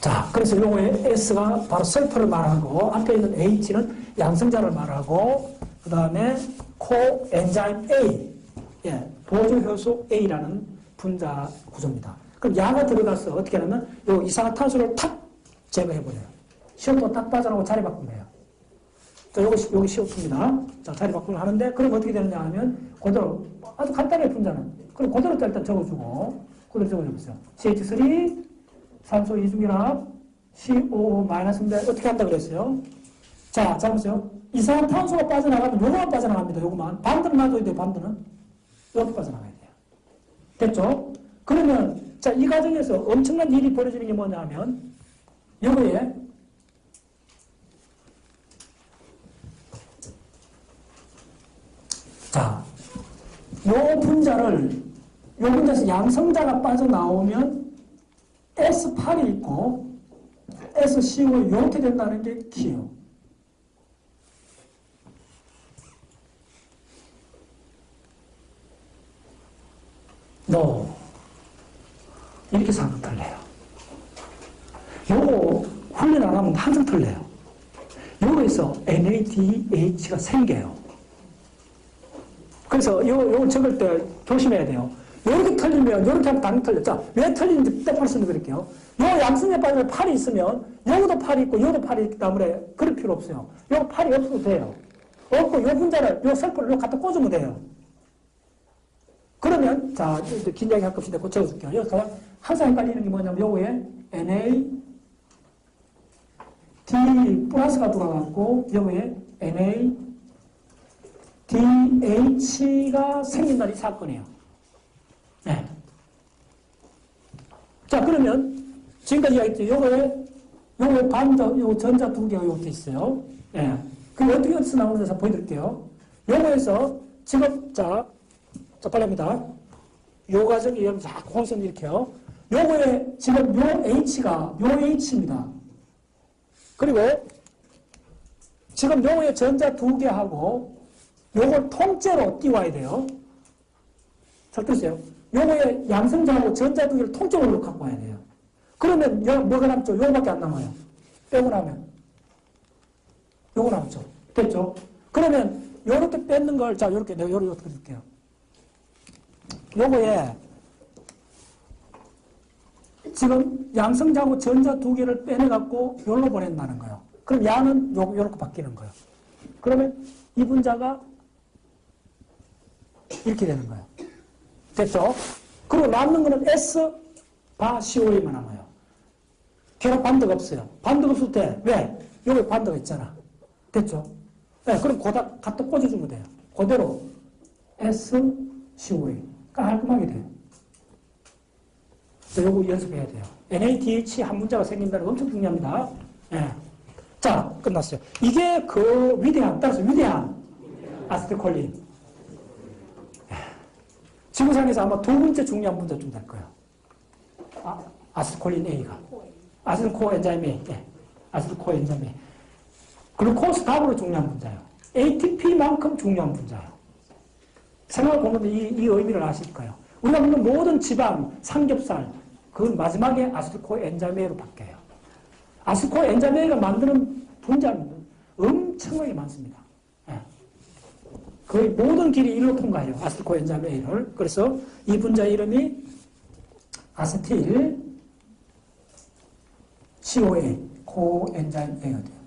자, 그래서 요거의 S가 바로 설프를 말하고, 앞에 있는 H는 양성자를 말하고, 그 다음에 코엔자임 A, 예, 보조 효소 A라는 분자 구조입니다. 그럼 양가 들어가서 어떻게 하냐면, 요 이산화탄소를 탁 제거해버려요. CO2 딱 빠져나오고 자리 바꾸면 돼요. 자, 요거, 요기 CO2입니다. 자, 자리 바꾸를 하는데, 그럼 어떻게 되느냐 하면, 그대로, 아주 간단해요, 분자는. 그럼 그대로 일단 적어주고, 그대로 적어줘보세요. CH3, 산소 이중결합, CO-인데 어떻게 한다 그랬어요? 자, 자 보세요. 이산화탄소가 빠져나가면 요거만 빠져나갑니다. 요거만. 반대로 놔둬야 돼요, 반대는. 이렇게 빠져나가야 돼요. 됐죠? 그러면, 자, 이 과정에서 엄청난 일이 벌어지는 게 뭐냐 하면, 요거에 자, 요 분자를, 요 분자에서 양성자가 빠져나오면 S8이 있고 SCO 이렇게 된다는 게 키요. 너 이렇게 상상 틀려요. 요거 훈련 안 하면 항상 틀려요. 요거에서 NADH가 생겨요. 그래서 요, 요걸 적을 때 조심해야 돼요. 요렇게 틀리면 요렇게 하면 당연히. 자, 왜 틀리는지 똑바로 설명드릴게요. 요 양승에 빠지면 팔이 있으면 요것도 팔이 있고 요것도 팔이 있기 때문에 그럴 필요 없어요. 요 팔이 없어도 돼요. 없고 요 분자를 요 설포를 요 갖다 꽂으면 돼요. 그러면 자, 이제 긴 이야기 할 것인데 고쳐줄게요. 여기서 항상 헷갈리는 게 뭐냐면 요거에 NA D 플러스가 들어갔고 요거에 NA DH가 생긴다는 이 사건이에요. 네. 자, 그러면 지금까지 이야기했죠. 요거에, 요거에 반자, 요 전자 두 개가 이렇게 있어요. 예. 네. 그럼 어떻게 어디서 나오는지 보여드릴게요. 요거에서 지금, 자, 자, 빨리 합니다. 요 과정이 여러분 자, 공선 이렇게요. 요거에 지금 요 H가 요 H입니다. 그리고 지금 요거에 전자 두 개하고 요걸 통째로 띄워야 돼요. 잘 들으세요. 요거에 양성자하고 전자 두 개를 통째로 갖고 와야 돼요. 그러면 요, 뭐가 남죠? 요거밖에 안 남아요. 빼고 나면. 요거 남죠. 됐죠? 그러면 요렇게 뺏는 걸, 자, 요렇게, 내가 요렇게 줄게요. 요거에 지금 양성자하고 전자 두 개를 빼내갖고 요로 보낸다는 거예요. 그럼 양은 요, 요렇게 바뀌는 거예요. 그러면 이 분자가 이렇게 되는 거예요. 됐죠? 그리고 남는 거는 S 바 CO에만 남아요. 결합 반대가 없어요. 반대가 없을 때, 왜? 여기 반대가 있잖아. 됐죠? 네, 그럼 거다 갖다 꽂아주면 돼요. 그대로 S, COA. 깔끔하게 돼요. 요거 연습해야 돼요. NADH 한 문자가 생긴다는 거 엄청 중요합니다. 네. 자, 끝났어요. 이게 그 위대한, 따라서 위대한 아스트콜린. 지구상에서 아마 두 번째 중요한 분자쯤 될 거예요. 아, 아스콜린 A가. 아스코 엔자임 A. 네. 아스코 엔자임 A. 글루코스 다음으로 중요한 분자예요. ATP만큼 중요한 분자예요. 생각해보면 이, 이 의미를 아실 거예요. 우리가 먹는 모든 지방, 삼겹살, 그 마지막에 아스코 엔자임 A로 바뀌어요. 아스코 엔자임 A가 만드는 분자는 엄청나게 많습니다. 거의 모든 길이 일로 통과해요. 아세틸코 엔자임 A를. 그래서 이 분자 이름이 아세틸 COA, 코엔자임 A가 돼요.